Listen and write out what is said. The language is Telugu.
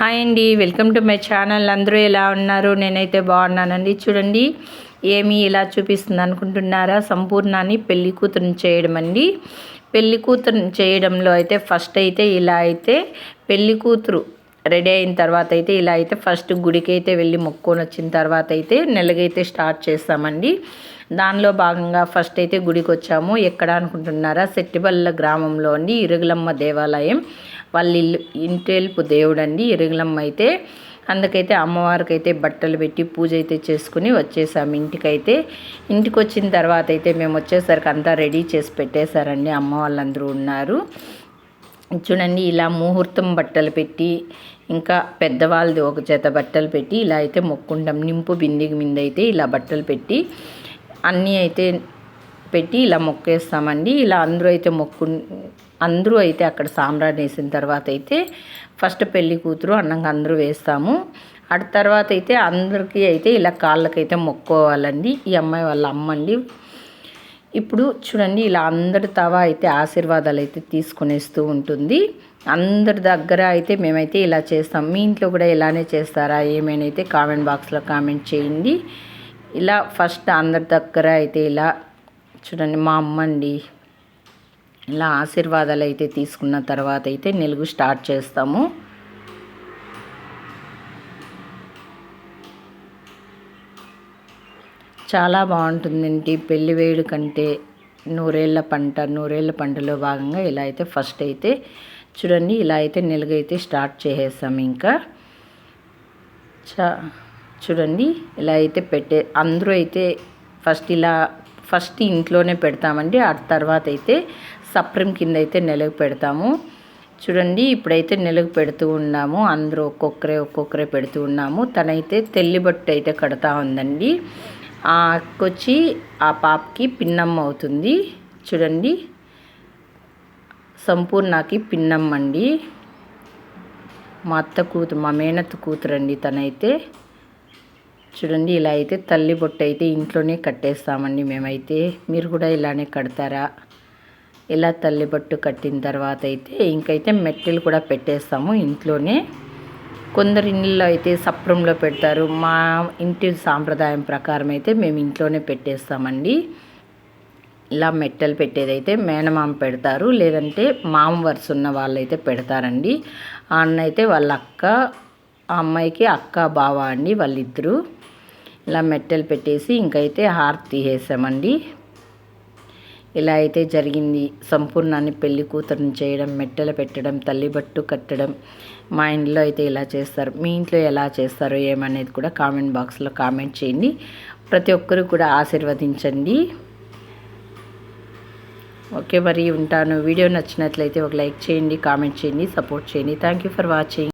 హాయ్ అండి వెల్కమ్ టు మై ఛానల్. అందరూ ఎలా ఉన్నారు? నేనైతే బాగున్నానండి. చూడండి ఏమి ఇలా చూపిస్తుంది అనుకుంటున్నారా? సంపూర్ణాన్ని పెళ్ళి కూతురుని చేయడం అండి. పెళ్ళి కూతురుని చేయడంలో అయితే ఫస్ట్ అయితే ఇలా అయితే పెళ్ళి కూతురు రెడీ అయిన తర్వాత అయితే ఇలా అయితే ఫస్ట్ గుడికి అయితే వెళ్ళి మొక్కొని వచ్చిన తర్వాత అయితే నెలగైతే స్టార్ట్ చేస్తామండి. దానిలో భాగంగా ఫస్ట్ అయితే గుడికి వచ్చాము. ఎక్కడ అనుకుంటున్నారా? సెట్టిబల్ల గ్రామంలో అండి ఇరుగులమ్మ దేవాలయం. వాళ్ళ ఇల్లు ఇంటేల్పు దేవుడు అండి ఇరుగులమ్మ అయితే అందుకైతే అమ్మవారికి అయితే బట్టలు పెట్టి పూజ అయితే చేసుకుని వచ్చేసాము ఇంటికైతే. ఇంటికి వచ్చిన తర్వాత అయితే మేము వచ్చేసరికి అంతా రెడీ చేసి పెట్టేశారండి అమ్మ వాళ్ళందరూ ఉన్నారు. చూడండి ఇలా ముహూర్తం బట్టలు పెట్టి ఇంకా పెద్దవాళ్ళది ఒక చేత బట్టలు పెట్టి ఇలా అయితే మొక్కుంటాం. నింపు బిందికి మింద అయితే ఇలా బట్టలు పెట్టి అన్నీ అయితే పెట్టి ఇలా మొక్కేస్తామండి. ఇలా అందరూ అయితే మొక్కు అందరూ అయితే అక్కడ సామ్రాట్ వేసిన తర్వాత అయితే ఫస్ట్ పెళ్ళి కూతురు అన్నంగా అందరూ వేస్తాము. అటు తర్వాత అయితే అందరికీ అయితే ఇలా కాళ్ళకైతే మొక్కోవాలండి. ఈ అమ్మాయి వాళ్ళ అమ్మ అండి ఇప్పుడు చూడండి ఇలా అందరి తవా అయితే ఆశీర్వాదాలు అయితే తీసుకునేస్తూ ఉంటుంది. అందరి దగ్గర అయితే మేమైతే ఇలా చేస్తాం. మీ ఇంట్లో కూడా ఇలానే చేస్తారా? ఏమైనా అయితే కామెంట్ బాక్స్లో కామెంట్ చేయండి. ఇలా ఫస్ట్ అందరి దగ్గర అయితే ఇలా చూడండి మా అమ్మ అండి ఇలా ఆశీర్వాదాలు అయితే తీసుకున్న తర్వాత అయితే నెలుగు స్టార్ట్ చేస్తాము. చాలా బాగుంటుందండి. పెళ్ళి వేడు కంటే నూరేళ్ళ పంట నూరేళ్ళ పంటలో భాగంగా ఇలా అయితే ఫస్ట్ అయితే చూడండి ఇలా అయితే నెలుగైతే స్టార్ట్ చేసేస్తాం ఇంకా. చా చూడండి ఇలా అయితే పెట్టే అందరూ అయితే ఫస్ట్ ఇలా ఫస్ట్ ఇంట్లోనే పెడతామండి. ఆ తర్వాత అయితే సప్రం కింద అయితే నెలకు పెడతాము. చూడండి ఇప్పుడైతే నెలకు పెడుతూ ఉన్నాము. అందరూ ఒక్కొక్కరే ఒక్కొక్కరే పెడుతూ ఉన్నాము. తనైతే తెల్లి బట్టు అయితే కడతా ఉందండి. ఆ అక్కొచ్చి ఆ పాపకి పిన్నమ్మ అవుతుంది. చూడండి సంపూర్ణకి పిన్నమ్మ అండి. మా అత్త కూతురు మా మేనత్త కూతురు అండి తనైతే. చూడండి ఇలా అయితే తల్లి బొట్టు అయితే ఇంట్లోనే కట్టేస్తామండి మేమైతే. మీరు కూడా ఇలానే కడతారా? ఇలా తల్లిబొట్టు కట్టిన తర్వాత అయితే ఇంకైతే మెట్టెలు కూడా పెట్టేస్తాము ఇంట్లోనే. కొందరు ఇళ్ళలో అయితే సప్రంలో పెడతారు. మా ఇంటి సాంప్రదాయం ప్రకారం అయితే మేము ఇంట్లోనే పెట్టేస్తామండి. ఇలా మెట్టలు పెట్టేదైతే మేనమామ పెడతారు. లేదంటే మామ వరుస ఉన్న వాళ్ళైతే పెడతారండి. ఆ అన్న అయితే వాళ్ళ అక్క ఆ అమ్మాయికి అక్క బావ అండి వాళ్ళిద్దరూ. ఇలా మెట్టెలు పెట్టేసి ఇంకైతే హారతి తీసేసామండి. ఇలా అయితే జరిగింది. సంపూర్ణాన్ని పెళ్ళి కూతురుని చేయడం మెట్టెలు పెట్టడం తల్లిబట్టు కట్టడం మా ఇంట్లో అయితే ఇలా చేస్తారు. మీ ఇంట్లో ఎలా చేస్తారో ఏమనేది కూడా కామెంట్ బాక్స్లో కామెంట్ చేయండి. ప్రతి ఒక్కరు కూడా ఆశీర్వదించండి. ఓకే మరి ఉంటాను. వీడియో నచ్చినట్లయితే ఒక లైక్ చేయండి కామెంట్ చేయండి సపోర్ట్ చేయండి. Thank you for watching